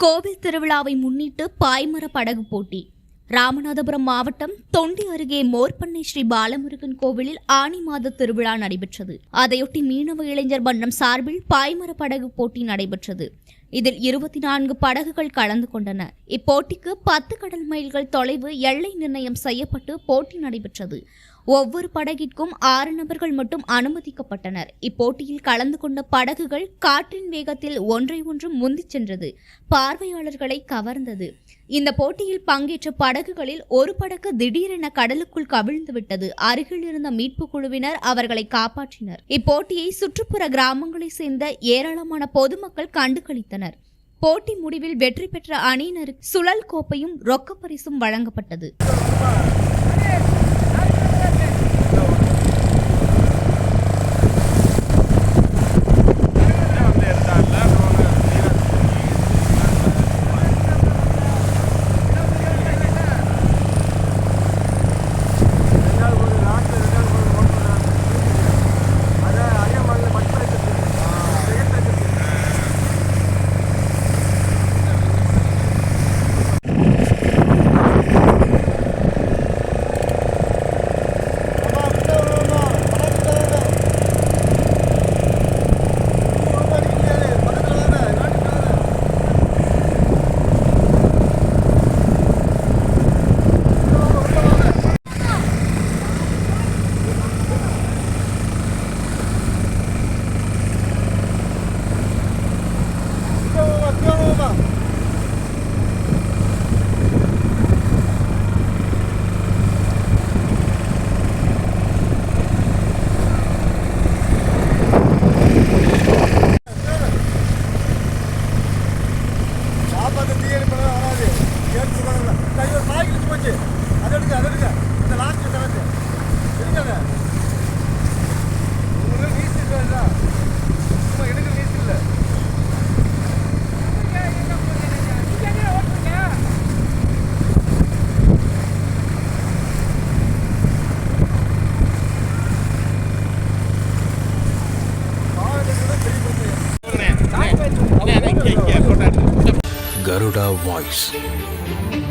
கோவில் திருவிழாவை முன்னிட்டு பாய்மர படகு போட்டி. ராமநாதபுரம் மாவட்டம் தொண்டி அருகே மோர்பண்ணை ஸ்ரீ பாலமுருகன் கோவிலில் ஆனி மாத திருவிழா நடைபெற்றது. அதையொட்டி மீனவ இளைஞர் மன்றம் சார்பில் பாய்மர படகு போட்டி நடைபெற்றது. இதில் இருபத்தி நான்கு படகுகள் கலந்து கொண்டன. இப்போட்டிக்கு பத்து கடல் மைல்கள் தொலைவு எல்லை நிர்ணயம் செய்யப்பட்டு போட்டி நடைபெற்றது. ஒவ்வொரு படகிற்கும் ஆறு நபர்கள் மட்டும் அனுமதிக்கப்பட்டனர். இப்போட்டியில் கலந்து கொண்ட படகுகள் காற்றின் வேகத்தில் ஒன்றை ஒன்று முந்திச் சென்றது. பார்வையாளர்களை கவர்ந்தது. இந்த போட்டியில் பங்கேற்ற படகுகளில் ஒரு படகு திடீரென கடலுக்குள் கவிழ்ந்து விட்டது. அருகில் இருந்த மீட்பு குழுவினர் அவர்களை காப்பாற்றினர். இப்போட்டியை சுற்றுப்புற கிராமங்களைச் சேர்ந்த ஏராளமான பொதுமக்கள் கண்டுகளித்தனர். போட்டி முடிவில் வெற்றி பெற்ற அணியினருக்கு சுழல் கோப்பையும் ரொக்கப்பரிசும் வழங்கப்பட்டது. சாப்பாடு தீயடி வராது ஏற்று ஒரு போச்சு. அதை எடுக்க அதை பெரிய பிரச்சனை Garuda Voice.